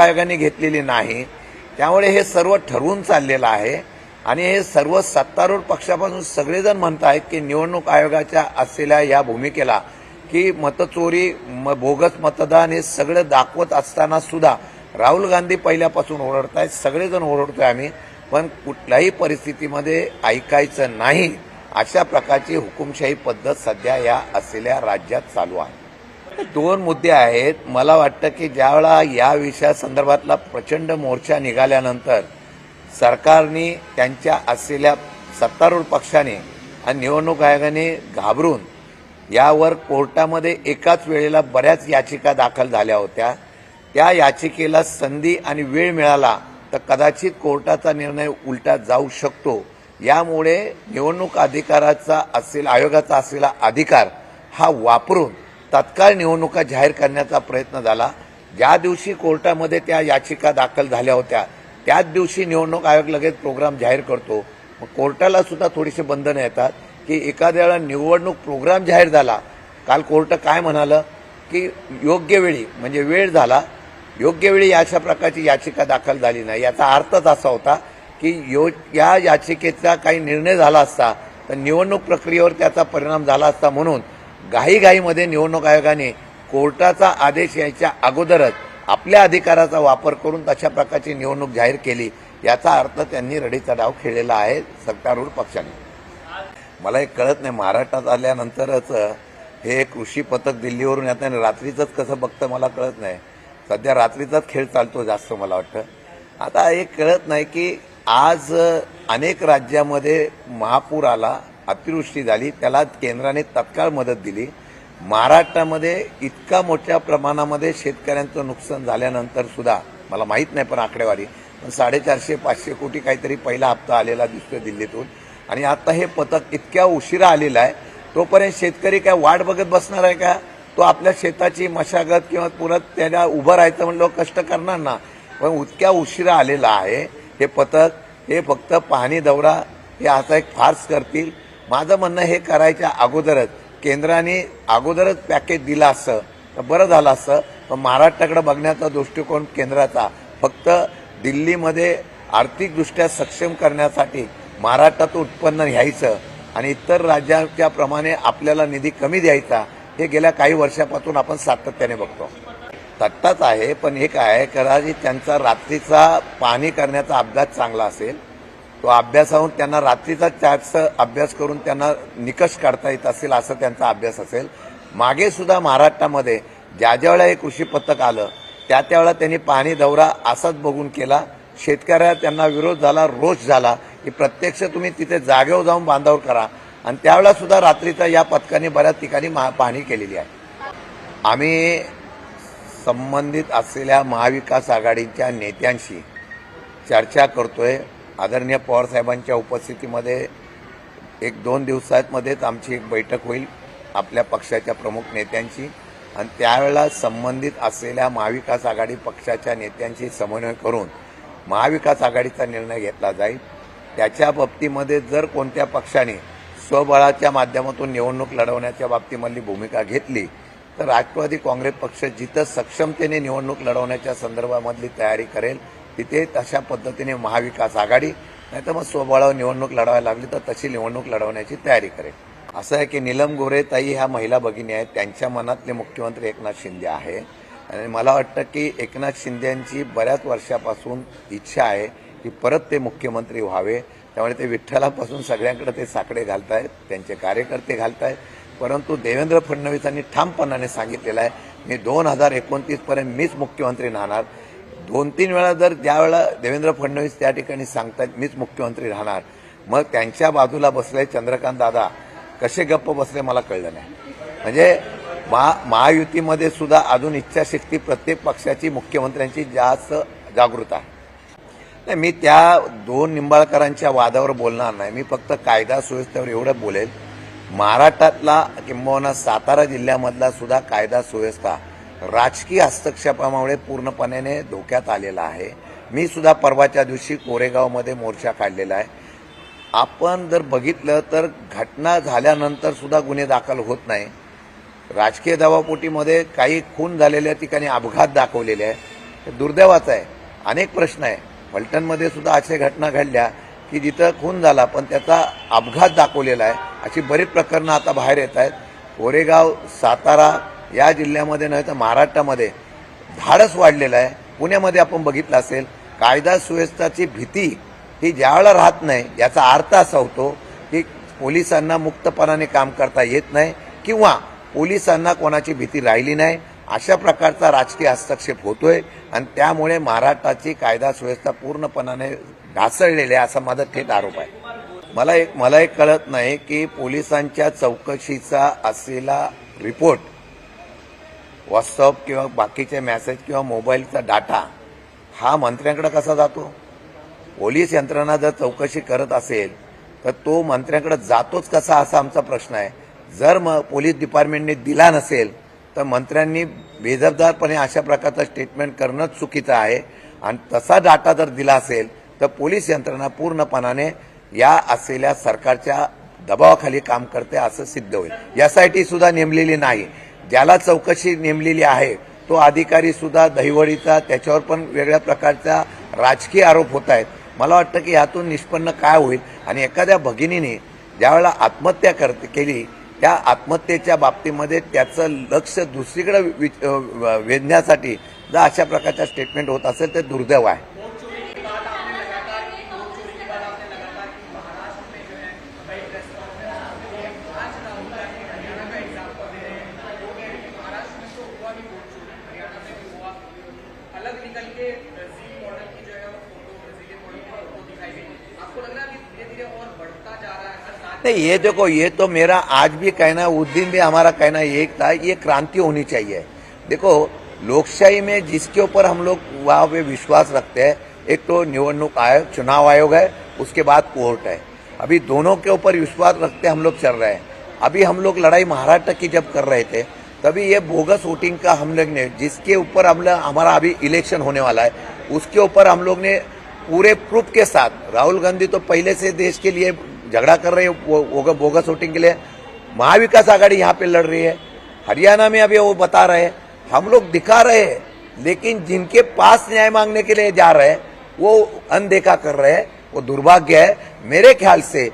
आयोगाने घेतलेली नाही. त्यामुळे हे सर्व ठरवून चाललेलं आहे. आणि हे सर्व सत्तारूढ पक्षापासून सगळेजण म्हणत आहेत की निवडणूक आयोगाच्या असलेल्या या भूमिकेला की मतचोरी म- बोगस मतदान हे सगळं दाखवत असताना सुद्धा राहुल गांधी पहिल्यापासून ओरडत आहेत सगळेजण ओरडतोय आम्ही. पण कुठल्याही परिस्थितीमध्ये ऐकायचं नाही अशा प्रकारची हुकुमशाही पद्धत सध्या या असलेल्या राज्यात चालू आहे. दोन मुद्दे आहेत. मला वाटतं की ज्यावेळा या विषयासंदर्भातला प्रचंड मोर्चा निघाल्यानंतर सरकारने त्यांच्या असलेल्या सत्तारूढ पक्षाने आणि निवडणूक आयोगाने घाबरून यावर कोर्टामध्ये एकाच वेळेला बऱ्याच याचिका दाखल झाल्या होत्या. त्या याचिकेला संधी आणि वेळ मिळाला तर कदाचित कोर्टाचा निर्णय उलटा जाऊ शकतो. यामुळे निवडणूक अधिकाराचा असेल आयोगाचा असलेला अधिकार हा वापरून तत्काळ निवडणुका जाहीर करण्याचा प्रयत्न झाला. ज्या दिवशी कोर्टामध्ये त्या याचिका दाखल झाल्या होत्या त्याच दिवशी निवडणूक आयोग लगेच प्रोग्राम जाहीर करतो. मग कोर्टाला सुद्धा थोडीशी बंधनं येतात की एखाद्या वेळा निवडणूक प्रोग्राम जाहीर झाला काल कोर्ट काय म्हणालं की योग्य वेळी म्हणजे वेळ झाला योग्य वेळी अशा प्रकारची याचिका दाखल झाली नाही. याचा अर्थच असा होता की यो या याचिकेचा काही निर्णय झाला असता तर निवडणूक प्रक्रियेवर त्याचा परिणाम झाला असता म्हणून घाईघाईमध्ये निवडणूक आयोगाने कोर्टाचा आदेश यायच्या अगोदरच आपल्या अधिकाराचा वापर करून तशा प्रकारची निवडणूक जाहीर केली. याचा अर्थ त्यांनी रडीचा डाव खेळलेला आहे सत्तारूढ पक्षाने. मला एक कळत नाही महाराष्ट्रात आल्यानंतरच हे कृषी पथक दिल्लीवरून येत नाही. रात्रीचंच कसं बघतं मला कळत नाही. सध्या रात्रीचाच खेळ चालतो जास्त मला वाटतं. आता हे कळत नाही की आज अनेक राज्यामध्ये महापूर आला. अतिवृष्टी झाली त्याला केंद्राने तत्काळ मदत दिली. महाराष्ट्रामध्ये इतका मोठ्या प्रमाणामध्ये शेतकऱ्यांचं नुकसान झाल्यानंतर सुद्धा मला माहीत नाही पण आकडेवारी पण साडेचारशे पाचशे कोटी काहीतरी पहिला हप्ता आलेला दिसतोय दिल्लीतून. आणि आता हे पथक इतक्या उशिरा आलेलं आहे तोपर्यंत शेतकरी काय वाट बघत बसणार आहे का? तो आपल्या शेताची मशागत किंवा पुरत त्याला उभं राहायचं म्हणलं कष्ट करणार ना? पण इतक्या उशिरा आलेला आहे हे पथक हे फक्त पाहणी दौरा हे आता एक फार्स करतील. माझं म्हणणं हे करायच्या अगोदरच केंद्राने अगोदरच पॅकेज दिलं असतं तर बरं झालं असतं. पण महाराष्ट्राकडे बघण्याचा दृष्टिकोन केंद्राचा फक्त दिल्लीमध्ये आर्थिकदृष्ट्या सक्षम करण्यासाठी महाराष्ट्रातून उत्पन्न घ्यायचं आणि इतर राज्याच्या प्रमाणे आपल्याला निधी कमी द्यायचा हे गेल्या काही वर्षापासून आपण सातत्याने बघतो. तट्टाच आहे पण हे आहे कदाचित त्यांचा रात्रीचा पाणी करण्याचा अभ्यास चांगला असेल तो अभ्यासाहून त्यांना रात्रीचा जास्त अभ्यास करून त्यांना निकष काढता येत असेल असं त्यांचा अभ्यास असेल. मागे सुद्धा महाराष्ट्रामध्ये ज्या ज्या वेळा हे कृषी पथक आलं त्या त्यावेळा त्यांनी पाणी दौरा असाच बघून केला. शेतकऱ्या त्यांना विरोध झाला रोष झाला की प्रत्यक्ष तुम्ही तिथे जागेवर जाऊन बांधावर करा. आणि त्यावेळा सुद्धा रात्रीचा या पथकाने बऱ्याच ठिकाणी महा- पाहणी केलेली आहे. आम्ही संबंधित असलेल्या महाविकास आघाडीच्या नेत्यांशी चर्चा करतोय. आदरणीय पवारसाहेबांच्या उपस्थितीमध्ये एक दोन दिवसांमध्येच आमची एक बैठक होईल आपल्या पक्षाच्या प्रमुख नेत्यांची आणि त्यावेळेला संबंधित असलेल्या महाविकास आघाडी पक्षाच्या नेत्यांशी समन्वय करून महाविकास आघाडीचा निर्णय घेतला जाईल. त्याच्या बाबतीमध्ये जर कोणत्या पक्षाने स्वबळाच्या माध्यमातून निवडणूक लढवण्याच्या बाबतीमधली भूमिका घेतली तर राष्ट्रवादी काँग्रेस पक्ष जिथं सक्षमतेने निवडणूक लढवण्याच्या संदर्भामधली तयारी करेल तिथे तशा पद्धतीने महाविकास आघाडी नाहीतर मग स्वबळावर निवडणूक लढवायला लागली तर तशी निवडणूक लढवण्याची तयारी करेल. असं आहे की नीलम गोरे ताई ह्या महिला भगिनी आहेत. त्यांच्या मनातले मुख्यमंत्री एकनाथ शिंदे आहे. आणि मला वाटतं की एकनाथ शिंदेंची बऱ्याच वर्षापासून इच्छा आहे की परत ते मुख्यमंत्री व्हावे. त्यामुळे ते विठ्ठलापासून सगळ्यांकडे ते साकडे घालतायत. त्यांचे कार्यकर्ते घालतायत. परंतु देवेंद्र फडणवीसांनी ठामपणाने सांगितलेलं आहे मी दोन हजार एकोणतीसपर्यंत मीच मुख्यमंत्री राहणार. दोन तीन वेळा जर ज्यावेळा देवेंद्र फडणवीस त्या ठिकाणी सांगतात मीच मुख्यमंत्री राहणार. मग त्यांच्या बाजूला बसले चंद्रकांत दादा. कसे गप्प बसले मला कळलं नाही. म्हणजे महा महायुतीमध्ये सुद्धा अजून इच्छाशक्ती प्रत्येक पक्षाची मुख्यमंत्र्यांची जास्त जागृत आहे. नाही मी त्या दोन निंबाळकरांच्या वादावर बोलणार नाही. मी फक्त कायदा सुव्यवस्थेवर एवढं बोलेल. महाराष्ट्रातला किंबहुना सातारा जिल्ह्यामधला सुद्धा कायदा सुव्यवस्था राजकीय हस्तक्षेपामुळे पूर्णपणे धोक्यात आलेला आहे. मी सुद्धा परवाच्या दिवशी कोरेगावमध्ये मोर्चा काढलेला आहे. आपण जर बघितलं तर घटना झाल्यानंतर सुद्धा गुन्हे दाखल होत नाही. राजकीय दवापोटीमध्ये काही खून झालेल्या ठिकाणी अपघात दाखवलेले आहे. हे दुर्दैवाचं आहे. अनेक प्रश्न आहे. फलटणमध्ये सुद्धा अशा घटना घडल्या की जिथं खून झाला पण त्याचा अपघात दाखवलेला आहे. अशी बरीच प्रकरणं आता बाहेर येत आहेत. कोरेगाव सातारा या जिल्ह्यामध्ये नव्हे तर महाराष्ट्रामध्ये धाडस वाढलेलं आहे. पुण्यामध्ये आपण बघितलं असेल कायदा सुव्यवस्थाची भीती ही ज्यावेळेला राहत नाही याचा अर्थ असा होतो की पोलिसांना मुक्तपणाने काम करता येत नाही किंवा पोलिसांना कोणाची भीती राहिली नाही. अशा प्रकारचा राजकीय हस्तक्षेप होतोय आणि त्यामुळे महाराष्ट्राची कायदा सुव्यवस्था पूर्णपणाने ढासळलेली आहे असा माझा थेट आरोप आहे. मला एक मला एक कळत नाही की पोलिसांच्या चौकशीचा असलेला रिपोर्ट व्हॉट्सअप किंवा बाकीचे मेसेज किंवा मोबाईलचा डाटा हा मंत्र्यांकडे कसा जातो? पोलीस यंत्रणा जर चौकशी करत असेल तर तो मंत्र्यांकडे जातोच कसा असा आमचा प्रश्न आहे. जर मग पोलीस डिपार्टमेंटने दिला नसेल तर मंत्र्यांनी बेजबदारपणे अशा प्रकारचं स्टेटमेंट करणंच चुकीचं आहे. आणि तसा डाटा जर दिला असेल तर पोलीस यंत्रणा पूर्णपणाने या असलेल्या सरकारच्या दबावाखाली काम करते असं सिद्ध होईल. यासाठी सुद्धा नेमलेली नाही. ज्याला चौकशी नेमलेली आहे तो अधिकारी सुद्धा दहिवडीचा त्याच्यावर पण वेगळ्या प्रकारचा राजकीय आरोप होत आहेत. मला वाटतं की यातून निष्पन्न काय होईल? आणि एखाद्या भगिनीने ज्यावेळेला आत्महत्या कर केली त्या आत्महत्येच्या बाबतीमध्ये त्याचं लक्ष दुसरीकडे वि- वेधण्यासाठी जर अशा प्रकारच्या स्टेटमेंट होत असेल तर दुर्दैव आहे. नहीं, ये देखो, ये तो मेरा आज भी कहना, उस दिन भी हमारा कहना एक था, ये क्रांति होनी चाहिए। देखो, लोकशाही में जिसके ऊपर हम लोग वहाँ पे विश्वास रखते हैं, एक तो निवडणूक आयोग चुनाव आयोग है, उसके बाद कोर्ट है। अभी दोनों के ऊपर विश्वास रखते हम लोग चल रहे हैं। अभी हम लोग लड़ाई महाराष्ट्र की जब कर रहे थे, तभी ये बोगस वोटिंग का हम लोग ने, जिसके ऊपर हम लोग, हमारा अभी इलेक्शन होने वाला है, उसके ऊपर हम लोग ने पूरे प्रूफ के साथ, राहुल गांधी तो पहले से देश के लिए झगड़ा कर रहे हैं बोगस वोटिंग के लिए। महाविकास आघाड़ी यहाँ पे लड़ रही है। हरियाणा में अभी वो बता रहे हैं। हम लोग दिखा रहे हैं, लेकिन जिनके पास न्याय मांगने के लिए जा रहे हैं, वो अनदेखा कर रहे हैं। वो दुर्भाग्य है। मेरे ख्याल से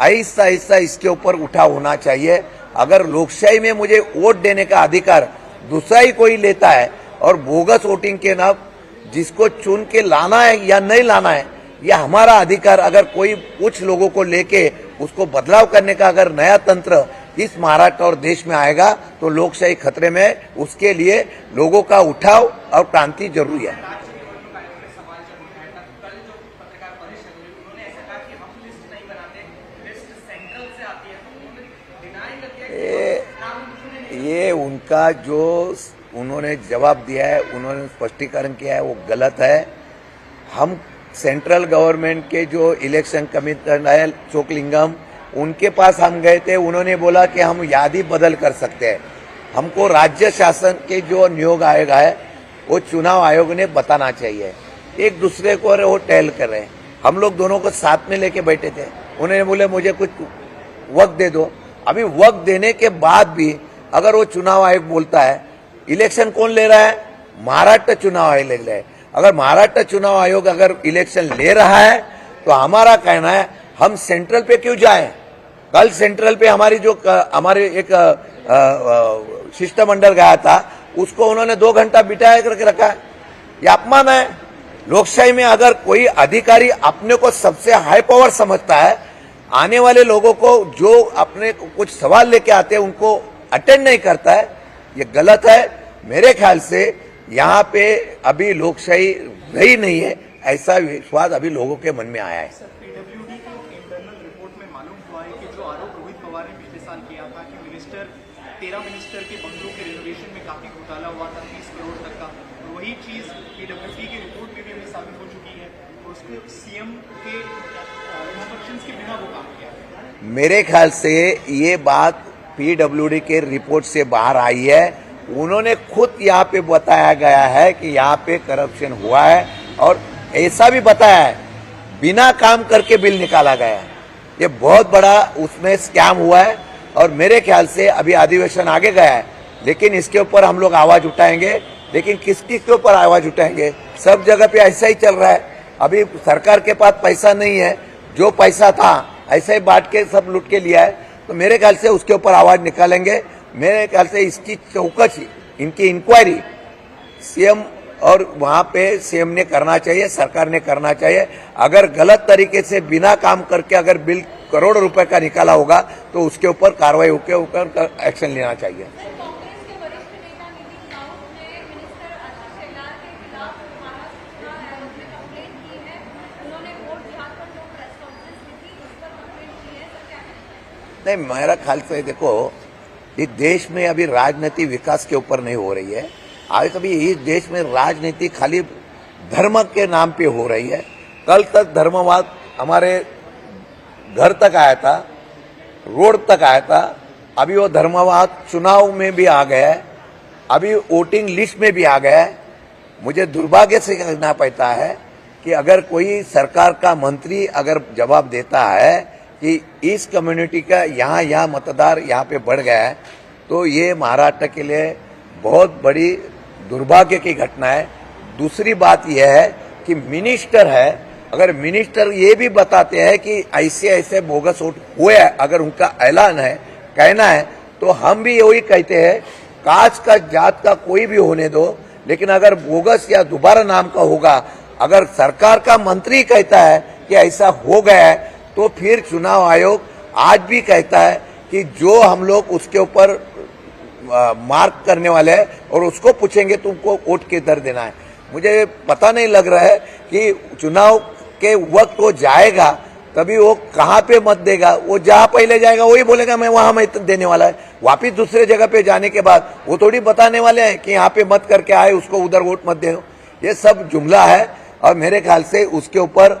आहिस्ता आहिस्ता इसके ऊपर उठा होना चाहिए। अगर लोकशाही में मुझे वोट देने का अधिकार दूसरा ही कोई लेता है, और बोगस वोटिंग के नाम जिसको चुन के लाना है या नहीं लाना है यह हमारा अधिकार अगर कोई कुछ लोगों को लेके उसको बदलाव करने का अगर नया तंत्र इस महाराष्ट्र और देश में आएगा तो लोकशाही खतरे में उसके लिए लोगों का उठाव और क्रांति ज़रूरी है। ये उनका जो उन्होंने जवाब दिया है उन्होंने स्पष्टीकरण किया है वो गलत है। हम सेंट्रल गवर्नमेंट के जो इलेक्शन कमिश्नर है, चोकलिंगम, उनके पास हम गए थे, उन्होंने बोला कि हम याद ही बदल कर सकते हैं। हमको राज्य शासन के जो नियोग आयोग है, वो चुनाव आयोग ने बताना चाहिए। एक दूसरे को वो टहल कर रहे हैं। हम लोग दोनों को साथ में लेके बैठे थे। उन्होंने बोले, मुझे कुछ वक्त दे दो। अभी वक्त देने के बाद भी अगर वो चुनाव आयोग बोलता है, इलेक्शन कौन ले रहा है? महाराष्ट्र चुनाव आयोग ले रहा है। अगर महाराष्ट्र चुनाव आयोग अगर इलेक्शन ले रहा है तो हमारा कहना है, हम सेंट्रल पे क्यों जाए? कल सेंट्रल पे हमारी जो हमारे एक शिष्टमंडल गया था, उसको उन्होंने दो घंटा बिठाया करके रखा है। ये अपमान है। लोकशाही में अगर कोई अधिकारी अपने को सबसे हाई पावर समझता है, आने वाले लोगों को जो अपने कुछ सवाल लेके आते हैं, उनको अटेंड नहीं करता है। ये गलत है। मेरे ख्याल से यहाँ पे अभी लोकशाही रही नहीं है ऐसा विश्वास अभी लोगों के मन में आया है। पीडब्ल्यूडी के इंटरनल रिपोर्ट में मालूम हुआ है कि जो आरोप रोहित पवार ने पिछले साल किया था कि मिनिस्टर तेरह मिनिस्टर के बंगलों के रिजर्वेशन में काफ़ी घोटाला हुआ था तीस करोड़ तक का। और वही चीज़ पीडब्ल्यूडी की रिपोर्ट में भी अभी साबित हो चुकी है और उसको सीएम के इंस्ट्रक्शंस के बिना वो काम किया। मेरे ख्याल से ये बात पीडब्ल्यूडी के रिपोर्ट से बाहर आई है। उन्होंने खुद यहाँ पे बताया गया है कि यहाँ पे करप्शन हुआ है और ऐसा भी बताया है, बिना काम करके बिल निकाला गया है। ये बहुत बड़ा उसमें स्कैम हुआ है और मेरे ख्याल से अभी अधिवेशन आगे गया है, लेकिन इसके ऊपर हम लोग आवाज़ उठाएँगे, लेकिन किस किस के ऊपर आवाज़ उठाएँगे? सब जगह पे ऐसा ही चल रहा है। अभी सरकार के पास पैसा नहीं है, जो पैसा था, ऐसा ही बांट के सब लूट के लिया है। तो मेरे ख्याल से उसके ऊपर आवाज़ निकालेंगे मेरे ख्याल से इसकी चौकसी, इनकी इंक्वायरी सीएम और वहाँ पे सीएम ने करना चाहिए, सरकार ने करना चाहिए। अगर गलत तरीके से बिना काम करके अगर बिल करोड़ रुपए का निकाला होगा तो उसके ऊपर कार्रवाई होकर ऊपर एक्शन लेना चाहिए। नहीं, मेरा ख्याल से देखो इस देश में अभी राजनीति विकास के ऊपर नहीं हो रही है। आज अभी इस देश में राजनीति खाली धर्म के नाम पे हो रही है। कल तक धर्मवाद हमारे घर तक आया था, रोड तक आया था। अभी वो धर्मवाद चुनाव में भी आ गया है। अभी वोटिंग लिस्ट में भी आ गया है। मुझे दुर्भाग्य से कहना पड़ता है कि अगर कोई सरकार का मंत्री अगर जवाब देता है कि इस कम्युनिटी का यहाँ यहाँ मतदार यहाँ पे बढ़ गया है तो ये महाराष्ट्र के लिए बहुत बड़ी दुर्भाग्य की घटना है। दूसरी बात यह है कि मिनिस्टर है अगर मिनिस्टर ये भी बताते हैं कि ऐसे ऐसे बोगस वोट हुए हैं, अगर उनका ऐलान है कहना है तो हम भी यही कहते हैं काज का जात का कोई भी होने दो लेकिन अगर बोगस या दोबारा नाम का होगा अगर सरकार का मंत्री कहता है कि ऐसा हो गया है तो फिर चुनाव आयोग आज भी कहता है कि जो हम लोग उसके ऊपर मार्क करने वाले हैं और उसको पूछेंगे तुमको वोट किधर देना है। मुझे पता नहीं लग रहा है कि चुनाव के वक्त वो जाएगा, तभी वो कहाँ पे मत देगा। वो जहाँ पहले जाएगा, वही बोलेगा, मैं वहाँ मत देने वाला है। वापिस दूसरे जगह पे जाने के बाद वो थोड़ी बताने वाले हैं कि यहाँ पे मत करके आए, उसको उधर वोट मत दे ये सब जुमला है और मेरे ख्याल से उसके ऊपर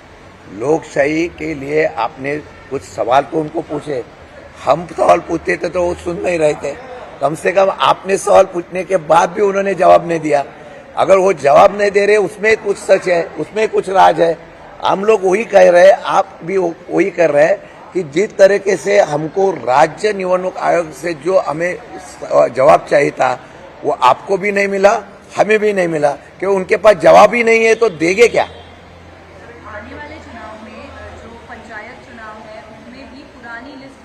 लोकशाही के लिए आपने कुछ सवाल तो उनको पूछे। हम सवाल पूछते थे तो वो सुन नहीं रहे थे। कम से कम आपने सवाल पूछने के बाद भी उन्होंने जवाब नहीं दिया। अगर वो जवाब नहीं दे रहे, उसमें कुछ सच है, उसमें कुछ राज है। हम लोग वही कह रहे हैं, आप भी वही कर रहे हैं कि जिस तरीके से हमको राज्य निवडणूक आयोग से जो हमें जवाब चाहिए था, वो आपको भी नहीं मिला, हमें भी नहीं मिला। कि उनके पास जवाब ही नहीं है तो देंगे क्या आने वाले चुनाव में अ, जो पंचायत चुनाव है उसमें भी पुरानी लिस्ट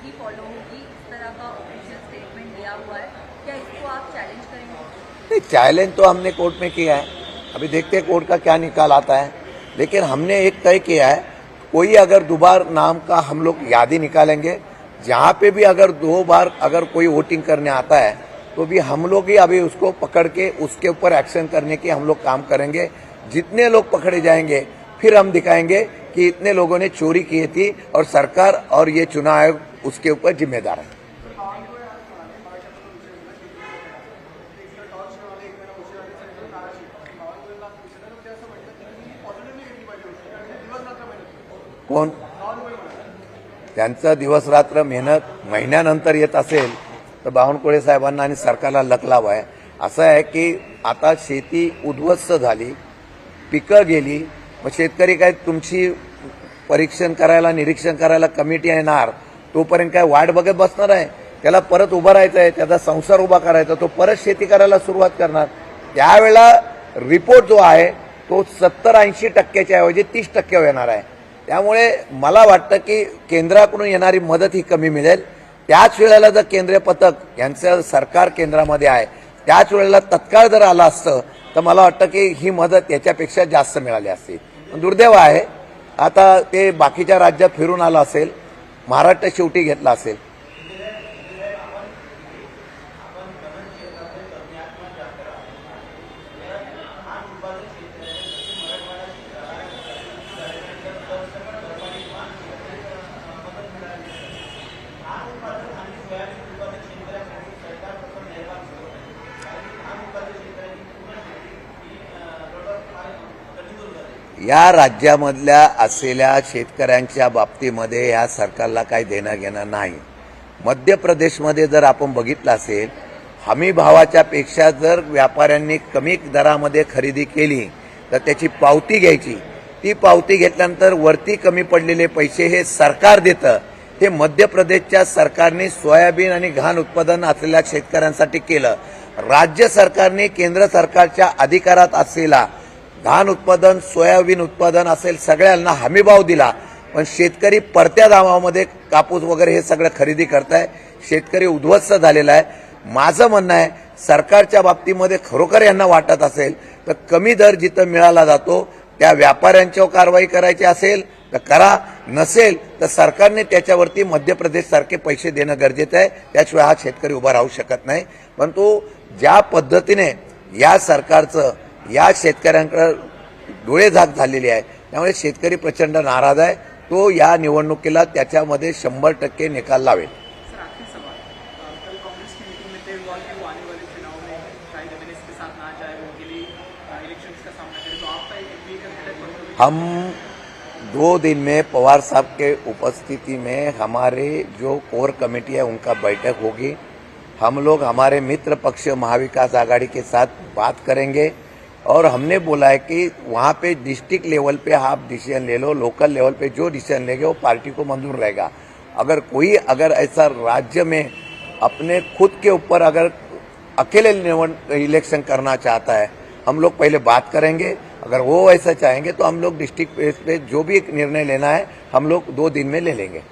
चैलेंज नहीं चैलेंज तो हमने कोर्ट में किया है। अभी देखते हैं कोर्ट का क्या निकाल आता है। लेकिन हमने एक तय किया है, कोई अगर दोबार नाम का हम लोग याद ही निकालेंगे, जहाँ पे भी अगर दो बार अगर कोई वोटिंग करने आता है तो भी हम लोग ही अभी उसको पकड़ के, उसके ऊपर एक्शन करने के हम लोग काम करेंगे। जितने लोग पकड़े जाएँगे, फिर हम दिखाएँगे कि इतने लोगों ने चोरी की थी और सरकार और ये चुनाव आयोग उसके ऊपर जिम्मेदार है। कोण? त्यांचं दिवस रात्र मेहनत महिन्यानंतर येत असेल तर बावनकुळे साहेबांना आणि सरकारला लकलाव आहे. असं आहे की आता शेती उद्ध्वस्त झाली पिकं गेली मग शेतकरी काय तुमची परीक्षण करायला निरीक्षण करायला कमिटी येणार तोपर्यंत काय वाट बघत बसणार आहे? त्याला परत उभं राहायचं आहे त्याचा संसार उभा करायचा तो परत शेती करायला सुरुवात करणार. त्यावेळेला रिपोर्ट जो आहे तो सत्तर ऐंशी टक्क्याच्या ऐवजी तीस टक्के येणार आहे. त्यामुळे मला वाटतं की केंद्राकडून येणारी मदत ही कमी मिळेल. त्याच वेळेला जर केंद्रीय पथक यांचं सरकार केंद्रामध्ये आहे त्याच वेळेला तत्काळ जर आलं असतं तर मला वाटतं की ही मदत याच्यापेक्षा जास्त मिळाली असती. पण दुर्दैव आहे. आता ते बाकीच्या राज्यात फिरून आलं असेल महाराष्ट्र शेवटी घेतला असेल. या राज्यामधल्या असलेल्या शेतकऱ्यांच्या बाबतीमध्ये या सरकारला काही देणं घेणं नाही. मध्य प्रदेशमध्ये जर आपण बघितलं असेल हमी भावाच्या पेक्षा जर व्यापाऱ्यांनी कमी दरामध्ये खरेदी केली तर त्याची पावती घ्यायची. ती पावती घेतल्यानंतर वरती कमी पडलेले पैसे हे सरकार देतं. हे मध्य प्रदेशच्या सरकारने सोयाबीन आणि घाण उत्पादन असलेल्या शेतकऱ्यांसाठी केलं. राज्य सरकारने केंद्र सरकारच्या अधिकारात असलेला धान उत्पादन सोयाबीन उत्पादन असेल सगळ्यांना हमीभाव दिला. पण शेतकरी परत्या दामामध्ये कापूस वगैरे हे सगळं खरेदी करताय. शेतकरी उद्ध्वस्त झालेला आहे. माझं म्हणणं आहे सरकारच्या बाबतीमध्ये खरोखर यांना वाटत असेल तर कमी दर जिथं मिळाला जातो त्या व्यापाऱ्यांच्यावर कारवाई करायची असेल तर करा. नसेल तर सरकारने त्याच्यावरती मध्य प्रदेशसारखे पैसे देणं गरजेचं आहे. त्याशिवाय हा शेतकरी उभा राहू शकत नाही. परंतु ज्या पद्धतीने या सरकारचं या शेतकऱ्यांकडे डोळेझाक झालेली आहे. त्यामुळे शेतकरी प्रचंड नाराज आहे. तो या निवडणुकीला त्याच्यामध्ये शंभर टक्के निकाल लावेल. हम दो दिन में पवार साहब के उपस्थिति में हमारे जो कोर कमेटी है उनका बैठक होगी। हम लोग हमारे मित्र पक्ष महाविकास आघाड़ी के साथ बात करेंगे। और हमने बोला है कि वहाँ पे डिस्ट्रिक्ट लेवल पे आप डिसीज़न ले लो लोकल लेवल पे जो डिसीज़न लेंगे वो पार्टी को मंजूर रहेगा। अगर कोई, अगर ऐसा राज्य में अपने खुद के ऊपर अगर अकेले इलेक्शन करना चाहता है, हम लोग पहले बात करेंगे। अगर वो ऐसा चाहेंगे तो हम लोग डिस्ट्रिक्ट बेस पे जो भी एक निर्णय लेना है, हम लोग दो दिन में ले लेंगे।